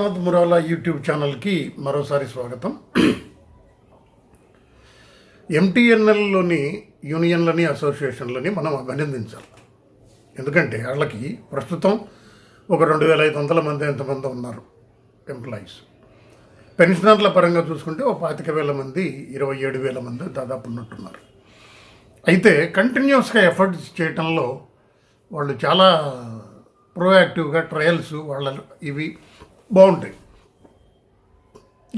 అనాథ్ మురాలా YouTube ఛానల్కి మరోసారి స్వాగతం. ఎంటీఎన్ఎల్లోని యూనియన్లని అసోసియేషన్లని మనం అభినందించాలి. ఎందుకంటే వాళ్ళకి ప్రస్తుతం ఒక రెండు వేల ఐదు వందల మంది ఎంతమంది ఉన్నారు ఎంప్లాయీస్ పెన్షనర్ల పరంగా చూసుకుంటే ఒక పాతిక వేల మంది ఇరవై ఏడు వేల మంది దాదాపు ఉన్నట్టున్నారు. అయితే కంటిన్యూస్గా ఎఫర్ట్స్ చేయటంలో వాళ్ళు చాలా ప్రోయాక్టివ్గా ట్రయల్స్ వాళ్ళ ఇవి బాగుంటాయి.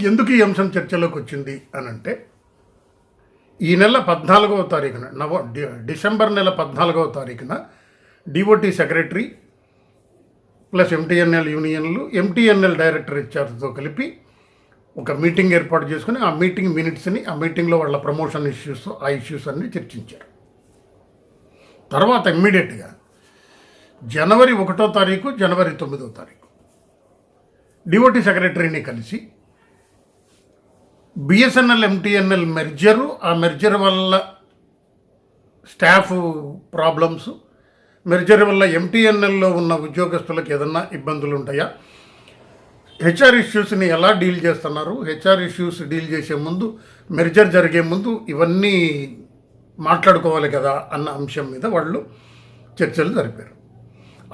ఎందుకు ఈ అంశం చర్చలోకి వచ్చింది అని అంటే ఈ నెల పద్నాలుగవ తారీఖున నవ డి- డిసెంబర్ నెల పద్నాలుగవ తారీఖున డివోటీ సెక్రటరీ ప్లస్ ఎంటీఎన్ఎల్ యూనియన్లు ఎంటీఎన్ఎల్ డైరెక్టర్ ఇన్ఛార్జ్తో కలిపి ఒక మీటింగ్ ఏర్పాటు చేసుకుని ఆ మీటింగ్ మినిట్స్ని ఆ మీటింగ్లో వాళ్ళ ప్రమోషన్ ఇష్యూస్ ఆ ఇష్యూస్ అన్ని చర్చించారు. తర్వాత ఇమ్మీడియట్గా జనవరి ఒకటో తారీఖు జనవరి తొమ్మిదో తారీఖు. డిఓటి సెక్రటరీని కలిసి బిఎస్ఎన్ఎల్ ఎంటీఎన్ఎల్ మెర్జరు ఆ మెర్జర్ వల్ల స్టాఫ్ ప్రాబ్లమ్స్ మెర్జర్ వల్ల ఎంటీఎన్ఎల్లో ఉన్న ఉద్యోగస్తులకు ఏదన్నా ఇబ్బందులు ఉంటాయా హెచ్ఆర్ ఇష్యూస్ని ఎలా డీల్ చేస్తున్నారు? హెచ్ఆర్ ఇష్యూస్ డీల్ చేసే ముందు మెర్జర్ జరిగే ముందు ఇవన్నీ మాట్లాడుకోవాలి కదా అన్న అంశం మీద వాళ్ళు చర్చలు జరిపారు.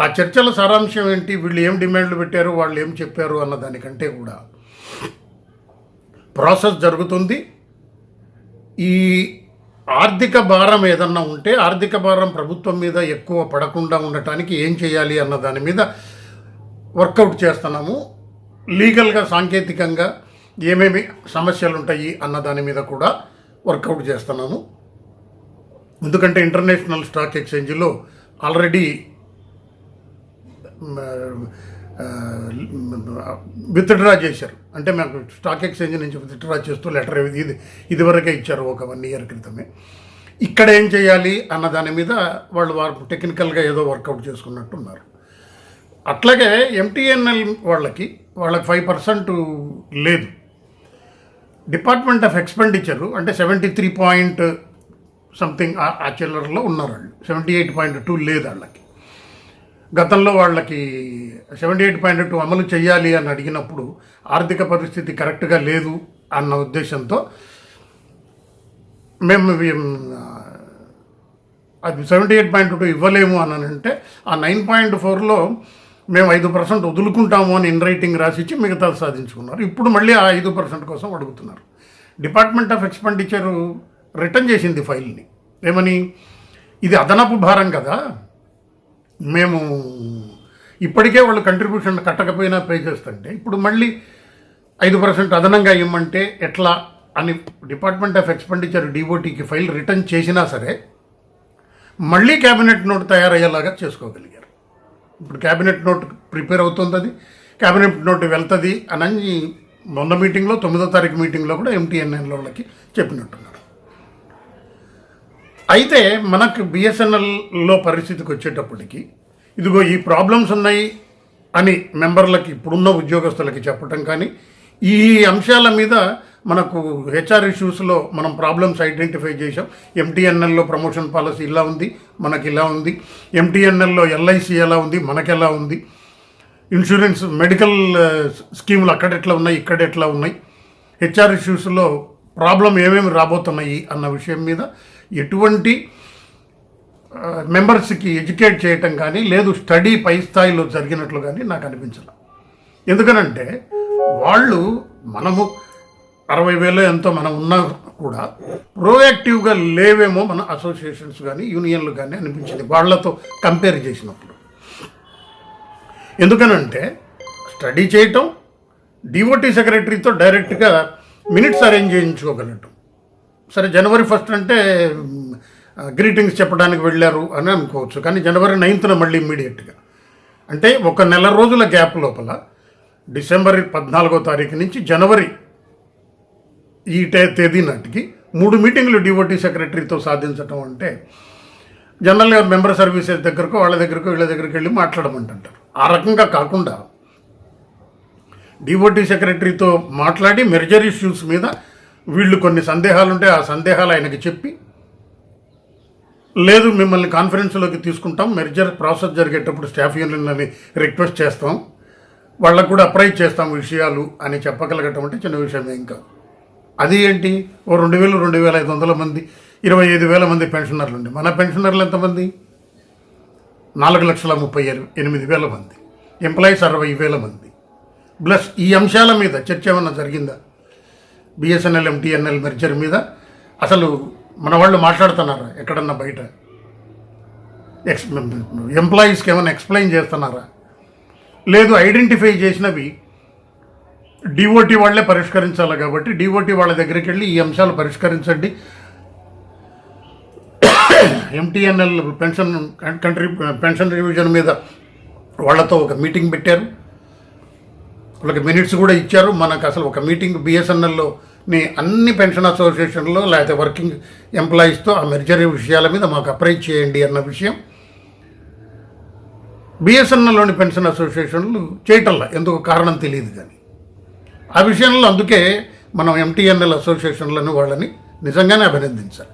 ఆ చర్చల సారాంశం ఏంటి? వీళ్ళు ఏం డిమాండ్లు పెట్టారు? వాళ్ళు ఏం చెప్పారు? అన్న దానికంటే కూడా. ప్రాసెస్ జరుగుతుంది. ఈ ఆర్థిక భారం ఏదన్నా ఉంటే ఆర్థిక భారం ప్రభుత్వం మీద ఎక్కువ పడకుండా ఉండటానికి ఏం చేయాలి అన్న దాని మీద వర్కౌట్ చేస్తున్నాము. లీగల్గా సాంకేతికంగా ఏమేమి సమస్యలు ఉంటాయి అన్న దాని మీద కూడా వర్కౌట్ చేస్తున్నాము. ఎందుకంటే ఇంటర్నేషనల్ స్టాక్ ఎక్స్చేంజ్లో ఆల్రెడీ విత్డ్రా చేశారు. అంటే మాకు స్టాక్ ఎక్స్చేంజ్ నుంచి విత్డ్రా చేస్తూ లెటర్ ఇది ఇదివరకే ఇచ్చారు ఒక వన్ ఇయర్ క్రితమే. ఇక్కడ ఏం చేయాలి అన్న దాని మీద వాళ్ళు వారు టెక్నికల్గా ఏదో వర్కౌట్ చేసుకున్నట్టు ఉన్నారు అట్లాగే ఎంటీఎన్ఎల్ వాళ్ళకి వాళ్ళకి ఫైవ్ పర్సెంట్ లేదు. డిపార్ట్మెంట్ ఆఫ్ ఎక్స్పెండిచరు అంటే సెవెంటీ త్రీ పాయింట్ సంథింగ్ ఆ చిల్లర్లో ఉన్నారు వాళ్ళు. సెవెంటీ ఎయిట్ పాయింట్ టూ లేదు వాళ్ళకి. గతంలో వాళ్ళకి సెవెంటీ ఎయిట్ పాయింట్ టూ అమలు చేయాలి అని అడిగినప్పుడు ఆర్థిక పరిస్థితి కరెక్ట్గా లేదు అన్న ఉద్దేశంతో మేము అది సెవెంటీ ఎయిట్ పాయింట్ టూ ఇవ్వలేము అని అంటే ఆ నైన్ పాయింట్ ఫోర్లో మేము ఐదు పర్సెంట్ వదులుకుంటాము అని ఇన్ రైటింగ్ రాసిచ్చి మిగతా సాధించుకున్నారు. ఇప్పుడు మళ్ళీ ఆ ఐదు పర్సెంట్ కోసం అడుగుతున్నారు. డిపార్ట్మెంట్ ఆఫ్ ఎక్స్పెండిచర్ రిటర్న్ చేసింది ఫైల్ని ఏమని? ఇది అదనపు భారం కదా. మేము ఇప్పటికే వాళ్ళు కంట్రిబ్యూషన్ కట్టకపోయినా పే చేస్తుంటే ఇప్పుడు మళ్ళీ ఐదు పర్సెంట్ అదనంగా ఇవ్వమంటే ఎట్లా అని డిపార్ట్మెంట్ ఆఫ్ ఎక్స్పెండిచర్ డిఓటీకి ఫైల్ రిటర్న్ చేసినా సరే మళ్ళీ క్యాబినెట్ నోట్ తయారయ్యేలాగా చేసుకోగలిగారు. ఇప్పుడు క్యాబినెట్ నోట్ ప్రిపేర్ అవుతుంది అది క్యాబినెట్ నోట్ వెళ్తుంది అని మొన్న మీటింగ్లో తొమ్మిదో తారీఖు మీటింగ్లో కూడా ఎంటీఎన్ఎల్ వాళ్ళకి చెప్పినట్టున్నారు. అయితే మనకు బిఎస్ఎన్ఎల్లో పరిస్థితికి వచ్చేటప్పటికి ఇదిగో ఈ ప్రాబ్లమ్స్ ఉన్నాయి అని మెంబర్లకి ఇప్పుడున్న ఉద్యోగస్తులకి చెప్పటం కానీ ఈ అంశాల మీద మనకు హెచ్ఆర్ ఇష్యూస్లో మనం ప్రాబ్లమ్స్ ఐడెంటిఫై చేసాం ఎంటీఎన్ఎల్లో ప్రమోషన్ పాలసీ ఇలా ఉంది మనకి ఇలా ఉంది. ఎంటీఎన్ఎల్లో ఎల్ఐసి ఎలా ఉంది మనకి ఎలా ఉంది. ఇన్సూరెన్స్ మెడికల్ స్కీములు అక్కడ ఎట్లా ఉన్నాయి ఇక్కడ ఎట్లా ఉన్నాయి. హెచ్ఆర్ ఇష్యూస్లో ప్రాబ్లం ఏమేమి రాబోతున్నాయి అన్న విషయం మీద ఎటువంటి మెంబర్స్కి ఎడ్యుకేట్ చేయటం కానీ లేదు స్టడీ పై స్థాయిలో జరిగినట్లు కానీ నాకు అనిపించదు. ఎందుకనంటే వాళ్ళు మనము అరవై వేలు ఎంతో మనం ఉన్నా కూడా ప్రోయాక్టివ్గా లేవేమో మన అసోసియేషన్స్ కానీ యూనియన్లు కానీ అనిపించింది. వాళ్ళతో కంపేర్ చేసినప్పుడు. ఎందుకనంటే స్టడీ చేయటం డిఓటీ సెక్రటరీతో డైరెక్ట్గా మినిట్స్ అరేంజ్ చేయించుకోగలటం. సరే జనవరి ఫస్ట్ అంటే గ్రీటింగ్స్ చెప్పడానికి వెళ్ళారు అని అనుకోవచ్చు. కానీ జనవరి నైన్త్న మళ్ళీ ఇమ్మీడియట్గా అంటే ఒక నెల రోజుల గ్యాప్ లోపల డిసెంబర్ పద్నాలుగో తారీఖు నుంచి జనవరి ఈ టే- తేదీ నాటికి మూడు మీటింగ్లు డివోటీ సెక్రటరీతో సాధించటం అంటే జనరల్గా మెంబర్ సర్వీసెస్ దగ్గరకు వాళ్ళ దగ్గరకు వీళ్ళ దగ్గరికి వెళ్ళి మాట్లాడమంటుంటారు. ఆ రకంగా కాకుండా డివోటీ సెక్రటరీతో మాట్లాడి మెర్జర్ ఇష్యూస్ మీద వీళ్ళు కొన్ని సందేహాలుంటే ఆ సందేహాలు ఆయనకి చెప్పి లేదు మిమ్మల్ని కాన్ఫరెన్స్లోకి తీసుకుంటాం. మెర్జర్ ప్రాసెస్ జరిగేటప్పుడు స్టాఫ్ యూనియన్లని రిక్వెస్ట్ చేస్తాం. వాళ్ళకు కూడా అప్రైజ్ చేస్తాం విషయాలు అని చెప్పగలగటం అంటే చిన్న విషయం ఏం కాదు. అది ఏంటి? ఓ రెండు వేలు రెండు వేల ఐదు వందల మంది ఇరవై ఐదు వేల మంది పెన్షనర్లు ఉండి మన పెన్షనర్లు ఎంతమంది నాలుగు లక్షల ముప్పై ఎనిమిది వేల మంది. ఎంప్లాయీస్ అరవై వేల మంది. ప్లస్ ఈ అంశాల మీద చర్చ ఏమన్నా జరిగిందా? బిఎస్ఎన్ఎల్ ఎంటీఎన్ఎల్ మెర్జర్ మీద అసలు మన వాళ్ళు మాట్లాడుతున్నారా ఎక్కడన్నా బయట? ఎక్స్ ఎంప్లాయీస్కి ఏమైనా ఎక్స్ప్లెయిన్ చేస్తున్నారా? లేదు ఐడెంటిఫై చేసినవి డిఓటి వాళ్ళే పరిష్కరించాలి కాబట్టి డిఓటి వాళ్ళ దగ్గరికి వెళ్ళి ఈ అంశాలు పరిష్కరించండి. MTNL pension country pension revision మీద వాళ్ళతో ఒక మీటింగ్ పెట్టారు. వాళ్ళకి మినిట్స్ కూడా ఇచ్చారు. మనకు అసలు ఒక మీటింగ్ బిఎస్ఎన్ఎల్లో ని అన్ని పెన్షన్ అసోసియేషన్లో లేకపోతే వర్కింగ్ ఎంప్లాయీస్తో ఆ మెర్జరీ విషయాల మీద మాకు అప్రైజ్ చేయండి అన్న విషయం. బిఎస్ఎన్ఎల్లోని పెన్షన్ అసోసియేషన్లు చేయటంలా ఎందుకు కారణం తెలియదు కానీ. ఆ విషయంలో అందుకే మనం ఎంటీఎన్ఎల్ అసోసియేషన్లను వాళ్ళని నిజంగానే అభినందించాలి.